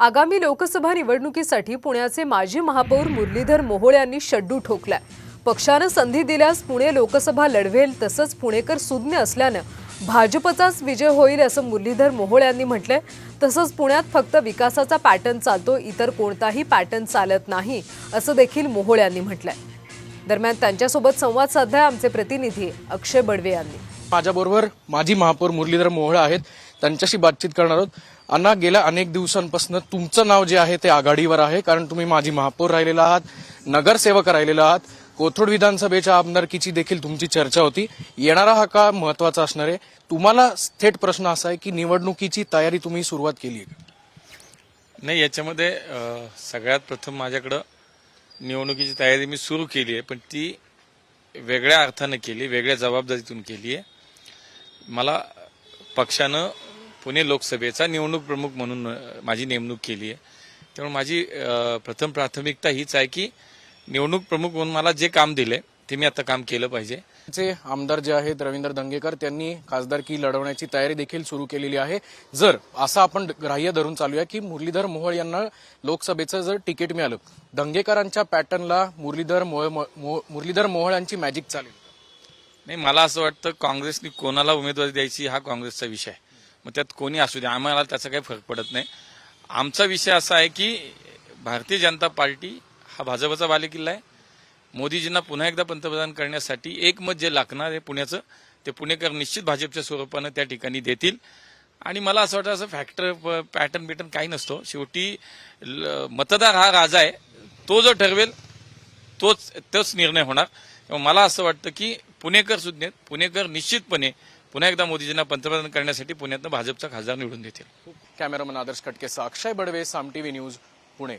आगामी लोकसभा निवडणुकीसाठी पुण्याचे माजी महापौर मुरलीधर मोहोळ यांनी शड्डू ठोकलाय. पक्षानं संधी दिल्यास पुणे लोकसभा लढवेल तसंच पुणेकर सुज्ञ असल्यानं भाजपचाच विजय होईल असं मुरलीधर मोहोळ यांनी म्हटलंय. तसंच पुण्यात फक्त विकासाचा पॅटर्न चालतो इतर कोणताही पॅटर्न चालत नाही असं देखील मोहोळ यांनी म्हटलंय. दरम्यान त्यांच्यासोबत संवाद साधलाय आमचे प्रतिनिधी अक्षय बडवे यांनी. माझ्याबरोबर माजी महापौर मुरलीधर मोहोळ आहेत. त्यांच्याशी बातचीत करणार आहोत. अण्णा गेल्या अनेक दिवसांपासून तुमचं नाव जे आहे ते आघाडीवर आहे कारण तुम्ही माजी महापौर राहिलेला आहात नगरसेवक राहिलेला आहात. कोथरूड विधानसभेच्या आमदारकीची देखील तुमची चर्चा होती. येणारा हा का महत्त्वाचा असणार आहे. तुम्हाला थेट प्रश्न असा आहे की निवडणुकीची तयारी तुम्ही सुरुवात केली आहे का? नाही याच्यामध्ये सगळ्यात प्रथम माझ्याकडं निवडणुकीची तयारी मी सुरू केली आहे पण ती वेगळ्या अर्थानं केली वेगळ्या जबाबदारीतून केली आहे. मला पक्षानं पुणे लोकसभेचा निवडणूक प्रमुख म्हणून माझी नेमणूक केली आहे. त्यामुळे माझी प्रथम प्राथमिकता हीच आहे की निवडणूक प्रमुख म्हणून मला जे काम दिले ते मी आता काम केलं पाहिजे. चे आमदार जे आहेत रवींद्र दंगेकर त्यांनी खासदारकी लढवण्याची तयारी देखील सुरू केलेली आहे. जर असं आपण ग्राह्य धरून चालूया की मुरलीधर मोहोळ यांना लोकसभेचं जर तिकीट मिळालं दंगेकरांच्या पॅटर्नला मुरलीधर मोहोळ मो- मुरलीधर मोहोळ यांची मॅजिक चालेल. नाही मला असं वाटतं काँग्रेसने कोणाला उमेदवारी द्यायची हा काँग्रेसचा विषय आहे. मग त्यात कोणी असू दे आम्हाला त्याचा काही फरक पडत नाही. आमचा विषय असा आहे की भारतीय जनता पार्टी हा भाजपचा बालेकिल्ला आहे. मोदीजींना पुन्हा एकदा पंतप्रधान करण्यासाठी एक मत जे लागणार आहे पुण्याचं ते पुणेकर निश्चित भाजपच्या स्वरूपानं त्या ठिकाणी देतील. आणि मला असं वाटतं असं फॅक्टर पॅटर्न बिटर्न काही नसतो. शेवटी ल- मतदार हा राजा आहे. तो जो ठरवेल तोच तोच निर्णय होणार. मला असं वाटतं की पुणेकर सुज्ञ पुणेकर निश्चितपणे पुन्हा एकदा मोदीजींना पंतप्रधान करण्यासाठी पुण्यातनं भाजपचा खासदार निवडून देतील. कॅमेरामन आदर्श कटकेसह अक्षय बडवे साम टीव्ही न्यूज पुणे.